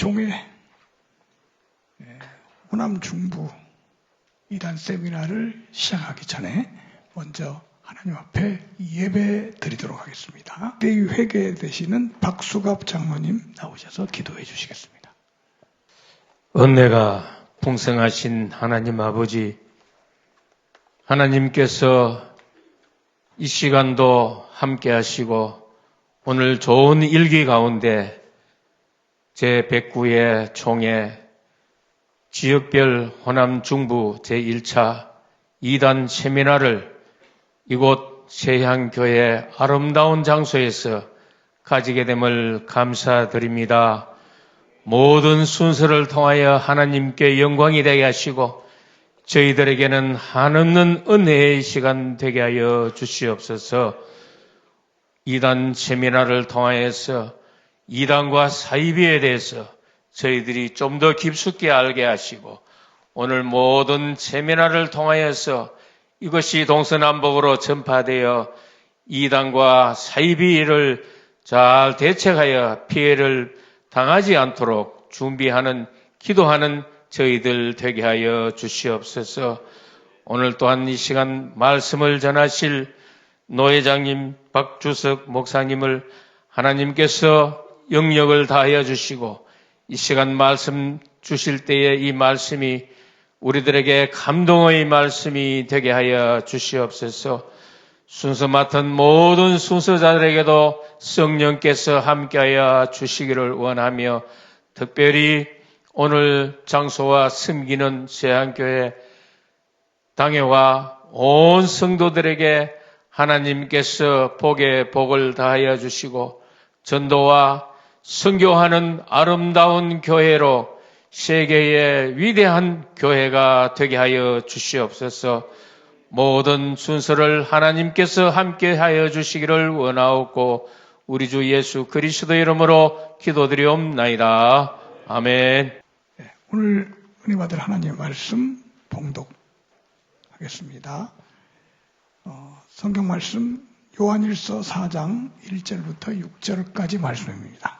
종의 예, 호남 중부 이단 세미나를 시작하기 전에 먼저 하나님 앞에 예배 드리도록 하겠습니다. 대의 회계 되시는 박수갑 장로님 나오셔서 기도해 주시겠습니다. 은혜가 풍성하신 하나님 아버지, 하나님께서 이 시간도 함께 하시고 오늘 좋은 일기 가운데 제 109의 총회 지역별 호남 중부 제1차 2단 세미나를 이곳 세향교회 아름다운 장소에서 가지게 됨을 감사드립니다. 모든 순서를 통하여 하나님께 영광이 되게 하시고 저희들에게는 한없는 은혜의 시간 되게 하여 주시옵소서 이단 세미나를 통하여서 이단과 사이비에 대해서 저희들이 좀 더 깊숙이 알게 하시고 오늘 모든 세미나를 통하여서 이것이 동서남북으로 전파되어 이단과 사이비를 잘 대책하여 피해를 당하지 않도록 준비하는 기도하는 저희들 되게 하여 주시옵소서. 오늘 또한 이 시간 말씀을 전하실 노회장님, 박주석 목사님을 하나님께서 영역을 다하여 주시고 이 시간 말씀 주실 때에 이 말씀이 우리들에게 감동의 말씀이 되게 하여 주시옵소서. 순서 맡은 모든 순서자들에게도 성령께서 함께하여 주시기를 원하며 특별히 오늘 장소와 섬기는 세안교회 당회와 온 성도들에게 하나님께서 복에 복을 다하여 주시고 전도와 선교하는 아름다운 교회로 세계의 위대한 교회가 되게 하여 주시옵소서. 모든 순서를 하나님께서 함께 하여 주시기를 원하옵고 우리 주 예수 그리스도 이름으로 기도드리옵나이다. 아멘. 오늘 은혜 받을 하나님의 말씀 봉독하겠습니다. 어, 성경 말씀 요한일서 4장 1절부터 6절까지 말씀입니다.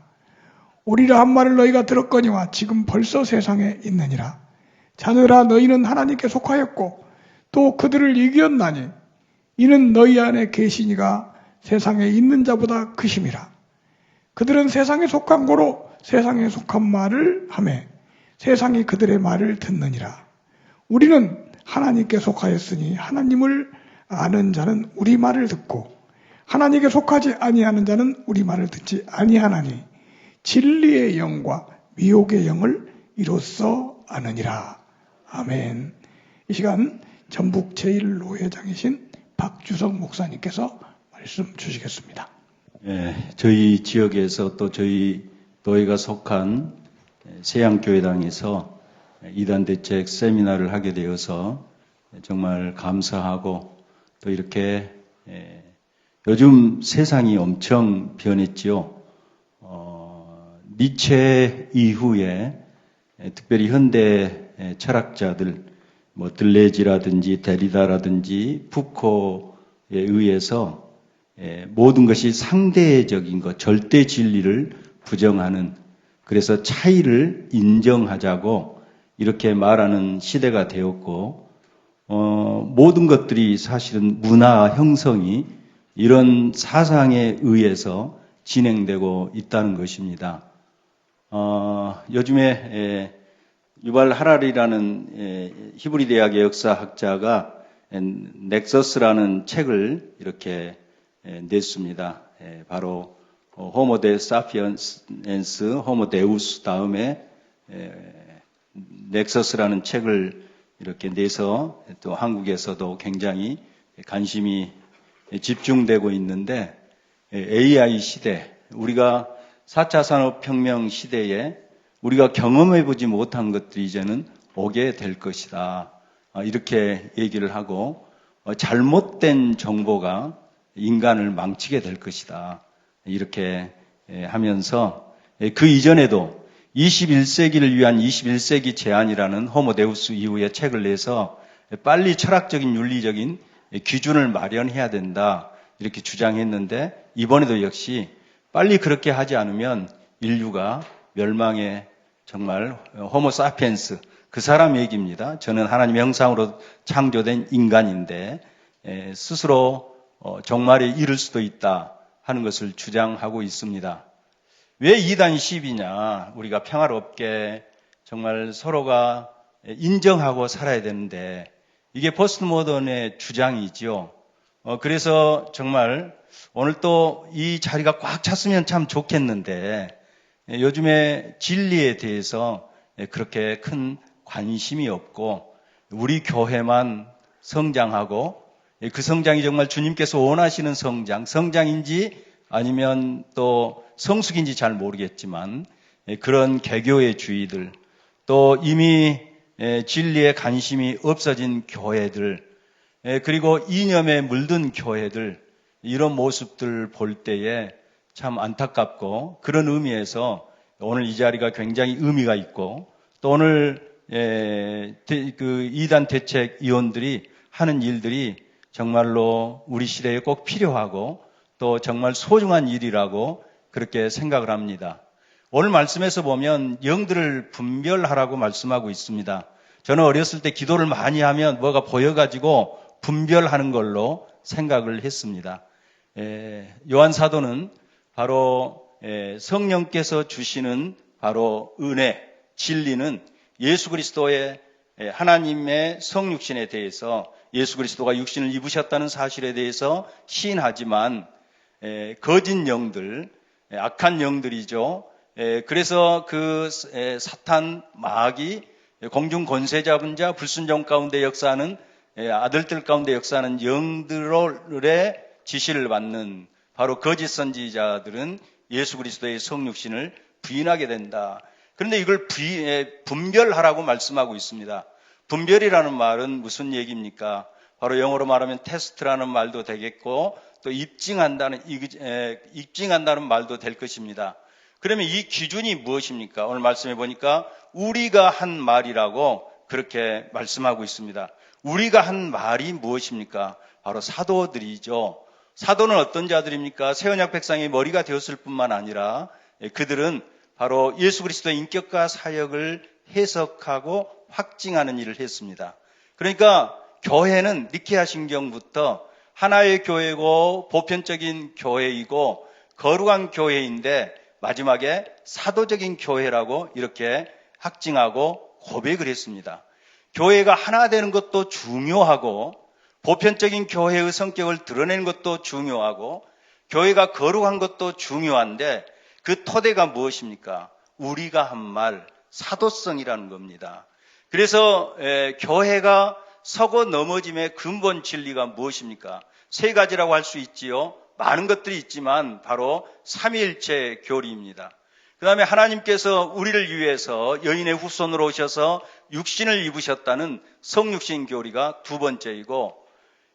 오리라 한 말을 너희가 들었거니와 지금 벌써 세상에 있느니라. 자녀라 너희는 하나님께 속하였고 또 그들을 이겼나니 이는 너희 안에 계시니가 세상에 있는 자보다 크심이라. 그들은 세상에 속한 고로 세상에 속한 말을 하매 세상이 그들의 말을 듣느니라. 우리는 하나님께 속하였으니 하나님을 아는 자는 우리 말을 듣고 하나님께 속하지 아니하는 자는 우리 말을 듣지 아니하나니 진리의 영과 미혹의 영을 이로써 아느니라. 아멘. 이 시간 전북 제1노회장이신 박주석 목사님께서 말씀 주시겠습니다. 예, 저희 지역에서 또 저희 노예가 속한 세양교회당에서 이단 대책 세미나를 하게 되어서 정말 감사하고 또 이렇게 예, 요즘 세상이 엄청 변했지요. 어, 니체 이후에 예, 특별히 현대 예, 철학자들 뭐 들레지라든지 데리다라든지 푸코에 의해서 예, 모든 것이 상대적인 것, 절대 진리를 부정하는 그래서 차이를 인정하자고 이렇게 말하는 시대가 되었고 어, 모든 것들이 사실은 문화 형성이 이런 사상에 의해서 진행되고 있다는 것입니다. 어, 요즘에 에, 유발 하랄이라는 에, 히브리 대학의 역사학자가 에, 넥서스라는 책을 이렇게 에, 냈습니다. 에, 바로 어, 호모 데 사피엔스, 호모 데우스 다음에 에, 넥서스라는 책을 이렇게 내서 또 한국에서도 굉장히 관심이 집중되고 있는데 AI 시대 우리가 4차 산업혁명 시대에 우리가 경험해보지 못한 것들이 이제는 오게 될 것이다. 어, 이렇게 얘기를 하고 어, 잘못된 정보가 인간을 망치게 될 것이다. 이렇게 예, 하면서 예, 그 이전에도 21세기를 위한 21세기 제안이라는 호모데우스 이후에 책을 내서 빨리 철학적인 윤리적인 기준을 마련해야 된다. 이렇게 주장했는데 이번에도 역시 빨리 그렇게 하지 않으면 인류가 멸망에 정말 호모 사피엔스 그 사람 얘기입니다. 저는 하나님의 형상으로 창조된 인간인데 에, 스스로 어, 종말에 이를 수도 있다 하는 것을 주장하고 있습니다. 왜 2단 10이냐? 우리가 평화롭게 정말 서로가 인정하고 살아야 되는데 이게 포스트 모던의 주장이지요. 어, 그래서 정말 오늘 또 이 자리가 꽉 찼으면 참 좋겠는데 예, 요즘에 진리에 대해서 예, 그렇게 큰 관심이 없고 우리 교회만 성장하고 예, 그 성장이 정말 주님께서 원하시는 성장, 성장인지 아니면 또 성숙인지 잘 모르겠지만 예, 그런 개교의 주의들 또 이미 예, 진리에 관심이 없어진 교회들 예, 그리고 이념에 물든 교회들 이런 모습들 볼 때에 참 안타깝고 그런 의미에서 오늘 이 자리가 굉장히 의미가 있고 또 오늘 예, 대- 그 이단 대책 위원들이 하는 일들이 정말로 우리 시대에 꼭 필요하고 또 정말 소중한 일이라고 그렇게 생각을 합니다. 오늘 말씀에서 보면 영들을 분별하라고 말씀하고 있습니다. 저는 어렸을 때 기도를 많이 하면 뭐가 보여가지고 분별하는 걸로 생각을 했습니다. 에, 요한 사도는 바로 에, 성령께서 주시는 바로 은혜, 진리는 예수 그리스도의 에, 하나님의 성육신에 대해서 예수 그리스도가 육신을 입으셨다는 사실에 대해서 시인하지만 에, 거짓 영들, 에, 악한 영들이죠. 에, 그래서 그 에, 사탄 마귀 공중 권세 잡은 자 불순종 가운데 역사하는 에, 아들들 가운데 역사하는 영들의 지시를 받는 바로 거짓 선지자들은 예수 그리스도의 성육신을 부인하게 된다. 그런데 이걸 에, 분별하라고 말씀하고 있습니다. 분별이라는 말은 무슨 얘기입니까? 바로 영어로 말하면 테스트라는 말도 되겠고 또 입증한다는 이- 에, 입증한다는 말도 될 것입니다. 그러면 이 기준이 무엇입니까? 오늘 말씀해 보니까 우리가 한 말이라고 그렇게 말씀하고 있습니다. 우리가 한 말이 무엇입니까? 바로 사도들이죠. 사도는 어떤 자들입니까? 새언약 백성의 머리가 되었을 뿐만 아니라 예, 그들은 바로 예수 그리스도의 인격과 사역을 해석하고 확증하는 일을 했습니다. 그러니까 교회는 니케아 신경부터 하나의 교회고 보편적인 교회이고 거룩한 교회인데 마지막에 사도적인 교회라고 이렇게 확증하고 고백을 했습니다. 교회가 하나 되는 것도 중요하고 보편적인 교회의 성격을 드러내는 것도 중요하고 교회가 거룩한 것도 중요한데 그 토대가 무엇입니까? 우리가 한 말 사도성이라는 겁니다. 그래서 에, 교회가 서고 넘어짐의 근본 진리가 무엇입니까? 세 가지라고 할 수 있지요. 많은 것들이 있지만 바로 삼위일체 교리입니다. 그 다음에 하나님께서 우리를 위해서 여인의 후손으로 오셔서 육신을 입으셨다는 성육신 교리가 두 번째이고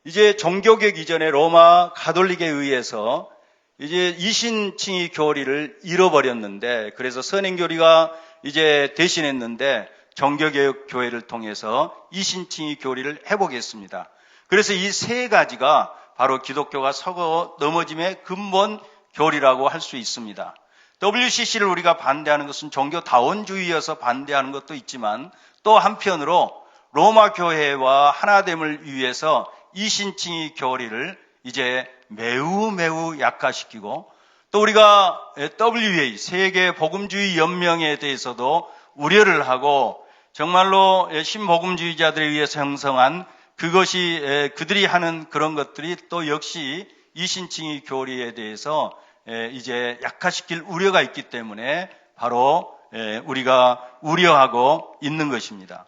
이제 종교개혁 이전에 로마 가톨릭에 의해서 이제 이신칭의 교리를 잃어버렸는데 그래서 선행교리가 이제 대신했는데 종교개혁 교회를 통해서 이신칭의 교리를 해보겠습니다. 그래서 이 세 가지가 바로 기독교가 서거 넘어짐의 근본 교리라고 할 수 있습니다. WCC를 우리가 반대하는 것은 종교 다원주의여서 반대하는 것도 있지만 또 한편으로 로마 교회와 하나됨을 위해서 이신칭의 교리를 이제 매우 매우 약화시키고 또 우리가 WA 세계 복음주의 연명에 대해서도 우려를 하고 정말로 신복음주의자들에 의해서 형성한 그것이 그들이 하는 그런 것들이 또 역시 이신칭의 교리에 대해서 이제 약화시킬 우려가 있기 때문에 바로 우리가 우려하고 있는 것입니다.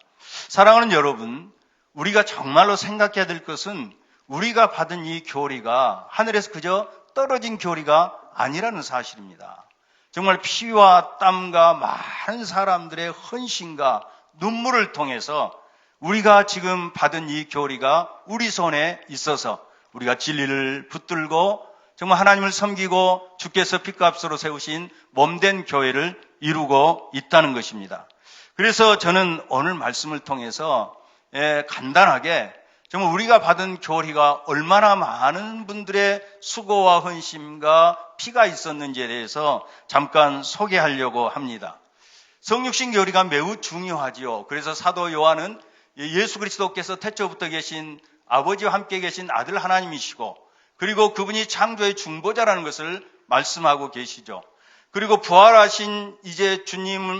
사랑하는 여러분, 우리가 정말로 생각해야 될 것은 우리가 받은 이 교리가 하늘에서 그저 떨어진 교리가 아니라는 사실입니다. 정말 피와 땀과 많은 사람들의 헌신과 눈물을 통해서 우리가 지금 받은 이 교리가 우리 손에 있어서 우리가 진리를 붙들고 정말 하나님을 섬기고 주께서 핏값으로 세우신 몸된 교회를 이루고 있다는 것입니다. 그래서 저는 오늘 말씀을 통해서 예, 간단하게 정말 우리가 받은 교리가 얼마나 많은 분들의 수고와 헌심과 피가 있었는지에 대해서 잠깐 소개하려고 합니다. 성육신 교리가 매우 중요하지요. 그래서 사도 요한은 예수 그리스도께서 태초부터 계신 아버지와 함께 계신 아들 하나님이시고 그리고 그분이 창조의 중보자라는 것을 말씀하고 계시죠. 그리고 부활하신 이제 주님을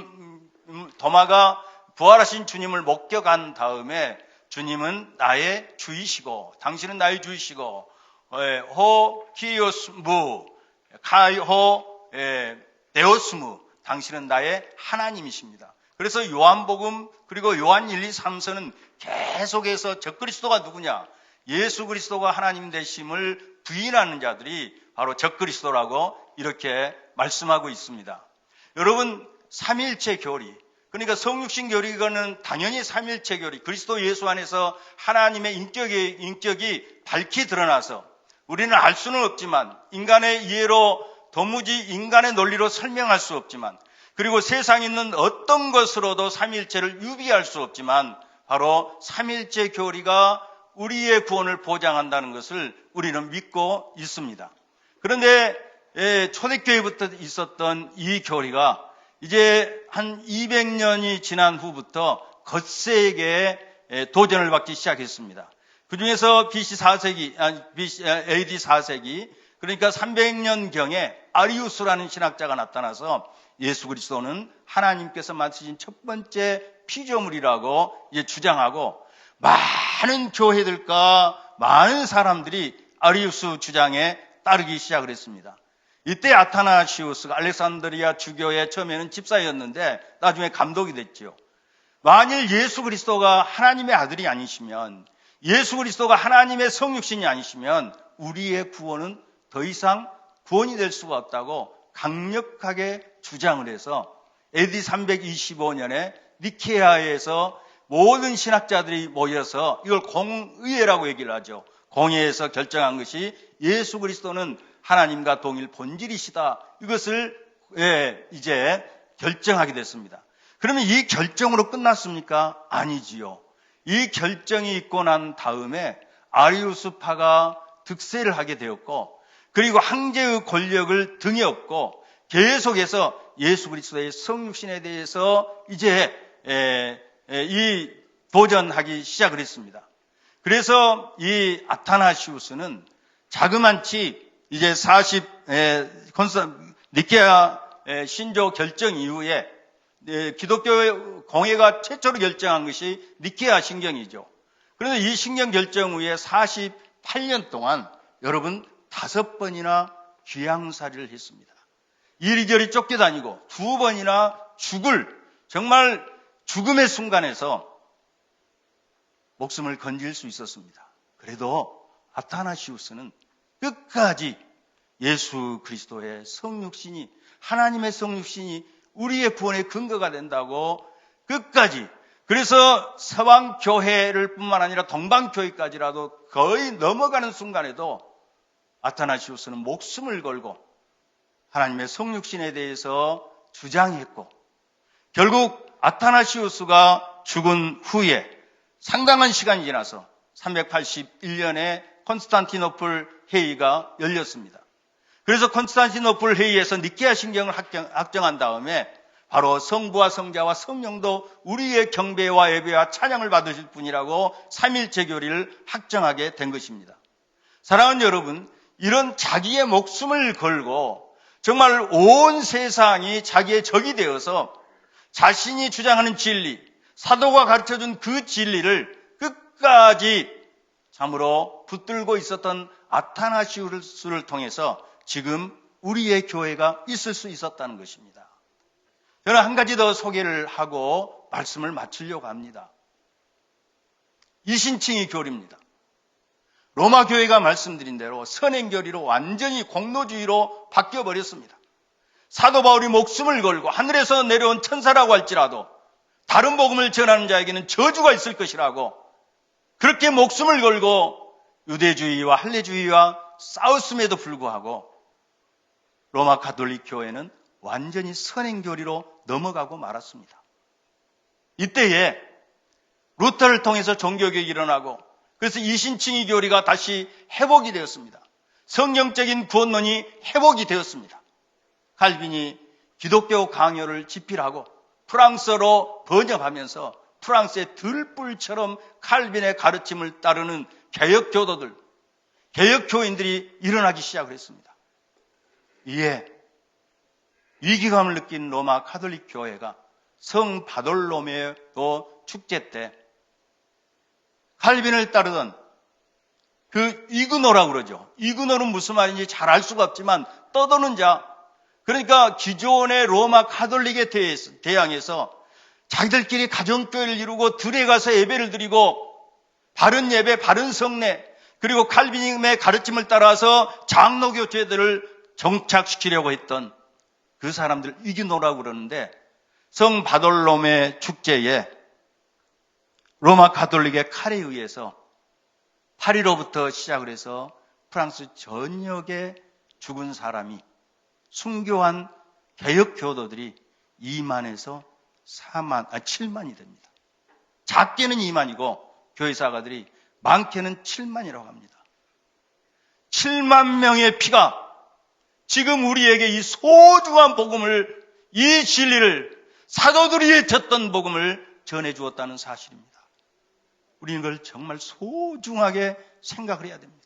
음, 도마가 부활하신 주님을 목격한 다음에 주님은 나의 주이시고 당신은 나의 주이시고 에, 호 키오스무 카이호 에, 데오스무 당신은 나의 하나님이십니다. 그래서 요한복음 그리고 요한 1, 2, 3서는 계속해서 저 그리스도가 누구냐? 예수 그리스도가 하나님 되심을 부인하는 자들이 바로 적 그리스도라고 이렇게 말씀하고 있습니다. 여러분 삼일체 교리 그러니까 성육신 교리는 당연히 삼일체 교리 그리스도 예수 안에서 하나님의 인격이 인격이 밝히 드러나서 우리는 알 수는 없지만 인간의 이해로 도무지 인간의 논리로 설명할 수 없지만 그리고 세상에 있는 어떤 것으로도 삼일체를 유비할 수 없지만 바로 삼일체 교리가 우리의 구원을 보장한다는 것을 우리는 믿고 있습니다. 그런데 예, 초대교회부터 있었던 이 교리가 이제 한 200년이 지난 후부터 거세게 예, 도전을 받기 시작했습니다. 그 중에서 BC 4세기, 아니, BC, AD 4세기, 그러니까 300년경에 아리우스라는 신학자가 나타나서 예수 그리스도는 하나님께서 만드신 첫 번째 피조물이라고 주장하고 많은 교회들과 많은 사람들이 아리우스 주장에 따르기 시작을 했습니다. 이때 아타나시우스가 알렉산드리아 주교의 처음에는 집사였는데 나중에 감독이 됐지요. 만일 예수 그리스도가 하나님의 아들이 아니시면 예수 그리스도가 하나님의 성육신이 아니시면 우리의 구원은 더 이상 구원이 될 수가 없다고 강력하게 주장을 해서 AD 325년에 니케아에서 모든 신학자들이 모여서 이걸 공의회라고 얘기를 하죠. 공회에서 결정한 것이 예수 그리스도는 하나님과 동일 본질이시다. 이것을 예, 이제 결정하게 됐습니다. 그러면 이 결정으로 끝났습니까? 아니지요. 이 결정이 있고 난 다음에 아리우스파가 득세를 하게 되었고 그리고 황제의 권력을 등에 업고 계속해서 예수 그리스도의 성육신에 대해서 이제 에, 에, 이 도전하기 시작을 했습니다. 그래서 이 아타나시우스는 자그만치 이제 40 에, 콘스 니케아 에, 신조 결정 이후에 에, 기독교 공회가 최초로 결정한 것이 니케아 신경이죠. 그래서 이 신경 결정 후에 48년 동안 여러분 다섯 번이나 귀양살이를 했습니다. 이리저리 쫓겨다니고 두 번이나 죽을 정말 죽음의 순간에서 목숨을 건질 수 있었습니다. 그래도 아타나시우스는 끝까지 예수 그리스도의 성육신이 하나님의 성육신이 우리의 구원의 근거가 된다고 끝까지 그래서 서방 교회를 뿐만 아니라 동방 교회까지라도 거의 넘어가는 순간에도 아타나시우스는 목숨을 걸고 하나님의 성육신에 대해서 주장했고 결국 아타나시우스가 죽은 후에 상당한 시간이 지나서 381년에 콘스탄티노플 회의가 열렸습니다. 그래서 콘스탄티노플 회의에서 니케아 신경을 확정, 한 다음에 바로 성부와 성자와 성령도 우리의 경배와 예배와 찬양을 받으실 분이라고 삼일체 교리를 확정하게 된 것입니다. 사랑하는 여러분, 이런 자기의 목숨을 걸고 정말 온 세상이 자기의 적이 되어서 자신이 주장하는 진리, 사도가 가르쳐준 그 진리를 끝까지 참으로 붙들고 있었던 아타나시우스를 통해서 지금 우리의 교회가 있을 수 있었다는 것입니다. 저는 한 가지 더 소개를 하고 말씀을 마치려고 합니다. 이신칭이 교리입니다. 로마 교회가 말씀드린 대로 선행교리로 완전히 공로주의로 바뀌어 버렸습니다. 사도 바울이 목숨을 걸고 하늘에서 내려온 천사라고 할지라도 다른 복음을 전하는 자에게는 저주가 있을 것이라고 그렇게 목숨을 걸고 유대주의와 할례주의와 싸웠음에도 불구하고 로마 가톨릭 교회는 완전히 선행교리로 넘어가고 말았습니다. 이때에 루터를 통해서 종교개혁이 일어나고 그래서 이신칭의 교리가 다시 회복이 되었습니다. 성경적인 구원론이 회복이 되었습니다. 칼빈이 기독교 강요를 집필하고 프랑스어로 번역하면서 프랑스의 들불처럼 칼빈의 가르침을 따르는 개혁 교도들, 개혁 교인들이 일어나기 시작을 했습니다. 이에 위기감을 느낀 로마 카톨릭 교회가 성 바돌로메오 축제 때 칼빈을 따르던 그 이그노라고 그러죠. 이그노는 무슨 말인지 잘 알 수가 없지만 떠도는 자. 그러니까 기존의 로마 카톨릭에 대항해서 자기들끼리 가정교회를 이루고 들에 가서 예배를 드리고 바른 예배, 바른 성례, 그리고 칼빈임의 가르침을 따라서 장로교 제도를 정착시키려고 했던 그 사람들 이기노라고 그러는데 성 바돌롬의 축제에 로마 가톨릭의 칼에 의해서 파리로부터 시작을 해서 프랑스 전역에 죽은 사람이 순교한 개혁 교도들이 2만에서 4만, 아, 7만이 됩니다. 작게는 2만이고 교회사가들이 많게는 7만이라고 합니다. 7만 명의 피가 지금 우리에게 이 소중한 복음을, 이 진리를 사도들이 외쳤던 복음을 전해 주었다는 사실입니다. 우리는 그걸 정말 소중하게 생각을 해야 됩니다.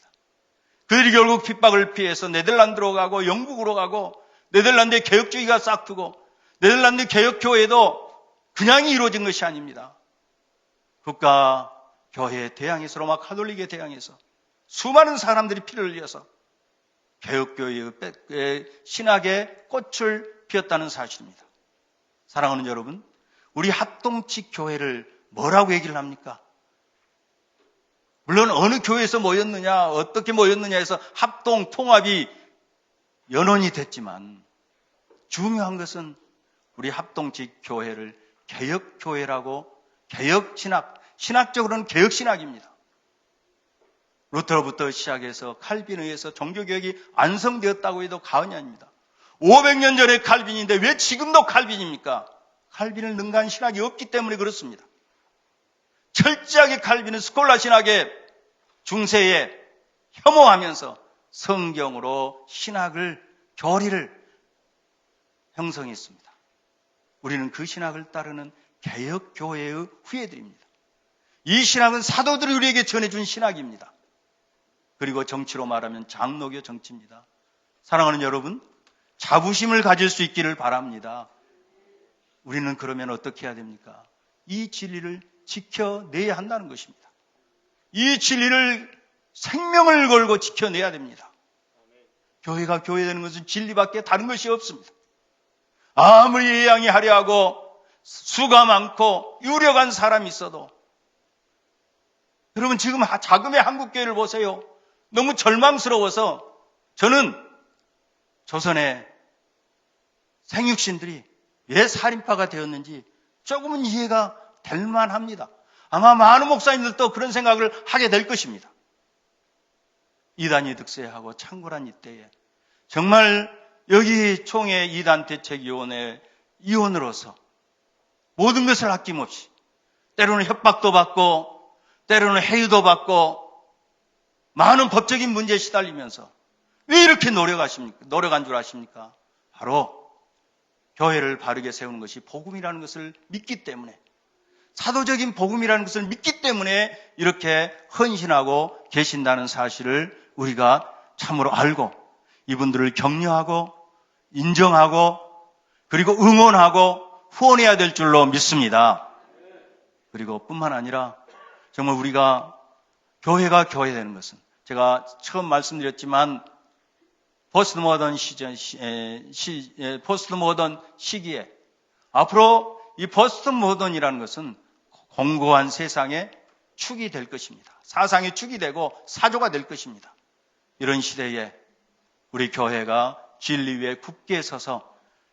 그들이 결국 핍박을 피해서 네덜란드로 가고 영국으로 가고 네덜란드의 개혁주의가 싹트고 네덜란드 개혁교회도 그냥 이루어진 것이 아닙니다. 국가 교회에 대항해서 로마 카톨릭에 대항해서 수많은 사람들이 피를 흘려서 개혁교회의 신학의 꽃을 피웠다는 사실입니다. 사랑하는 여러분, 우리 합동치 교회를 뭐라고 얘기를 합니까? 물론 어느 교회에서 모였느냐, 어떻게 모였느냐 해서 합동, 통합이 연원이 됐지만 중요한 것은 우리 합동직 교회를 개혁교회라고 개혁신학, 신학적으로는 개혁신학입니다. 루터로부터 시작해서 칼빈에 의해서 종교개혁이 완성되었다고 해도 과언이 아닙니다. 500년 전에 칼빈인데 왜 지금도 칼빈입니까? 칼빈을 능가한 신학이 없기 때문에 그렇습니다. 철저하게 칼빈은 스콜라 신학의 중세에 혐오하면서 성경으로 신학을 교리를 형성했습니다. 우리는 그 신학을 따르는 개혁 교회의 후예들입니다. 이 신학은 사도들이 우리에게 전해준 신학입니다. 그리고 정치로 말하면 장로교 정치입니다. 사랑하는 여러분, 자부심을 가질 수 있기를 바랍니다. 우리는 그러면 어떻게 해야 됩니까? 이 진리를 지켜내야 한다는 것입니다. 이 진리를 생명을 걸고 지켜내야 됩니다. 교회가 교회되는 것은 진리밖에 다른 것이 없습니다. 아무리 예양이 하려 하고 수가 많고 유력한 사람이 있어도 여러분 지금 자금의 한국교회를 보세요. 너무 절망스러워서 저는 조선의 생육신들이 왜 살인파가 되었는지 조금은 이해가 될 만합니다. 아마 많은 목사님들도 그런 생각을 하게 될 것입니다. 이단이 득세하고 창궐한 이때에 정말 여기 총회 이단 대책위원회 위원으로서 모든 것을 아낌없이 때로는 협박도 받고 때로는 해유도 받고 많은 법적인 문제에 시달리면서 왜 이렇게 노력하십니까? 노력한 줄 아십니까? 바로 교회를 바르게 세우는 것이 복음이라는 것을 믿기 때문에 사도적인 복음이라는 것을 믿기 때문에 이렇게 헌신하고 계신다는 사실을 우리가 참으로 알고 이분들을 격려하고 인정하고 그리고 응원하고 후원해야 될 줄로 믿습니다. 그리고 뿐만 아니라 정말 우리가 교회가 교회 되는 것은 제가 처음 말씀드렸지만 포스트 모던 시전 시, 에, 시 에, 포스트 모던 시기에 앞으로 이 포스트 모던이라는 것은 공고한 세상의 축이 될 것입니다. 사상의 축이 되고 사조가 될 것입니다. 이런 시대에 우리 교회가 진리 위에 굳게 서서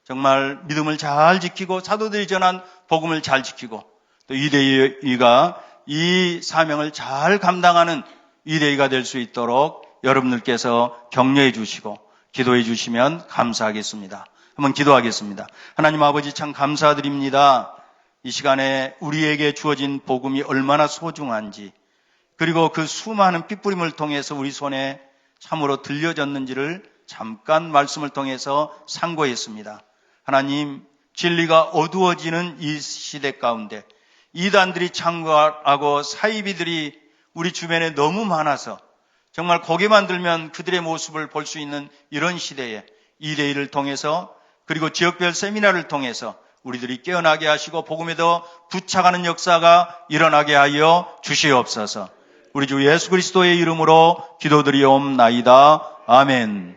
정말 믿음을 잘 지키고 사도들이 전한 복음을 잘 지키고 또 이대희가 이 사명을 잘 감당하는 이대희가 될 수 있도록 여러분들께서 격려해 주시고 기도해 주시면 감사하겠습니다. 한번 기도하겠습니다. 하나님 아버지 참 감사드립니다. 이 시간에 우리에게 주어진 복음이 얼마나 소중한지 그리고 그 수많은 핏부림을 통해서 우리 손에 참으로 들려졌는지를 잠깐 말씀을 통해서 상고했습니다. 하나님, 진리가 어두워지는 이 시대 가운데 이단들이 창궐하고 사이비들이 우리 주변에 너무 많아서 정말 고개만 들면 그들의 모습을 볼 수 있는 이런 시대에 이대일을 통해서 그리고 지역별 세미나를 통해서 우리들이 깨어나게 하시고 복음에 더 부착하는 역사가 일어나게 하여 주시옵소서. 우리 주 예수 그리스도의 이름으로 기도드리옵나이다. 아멘.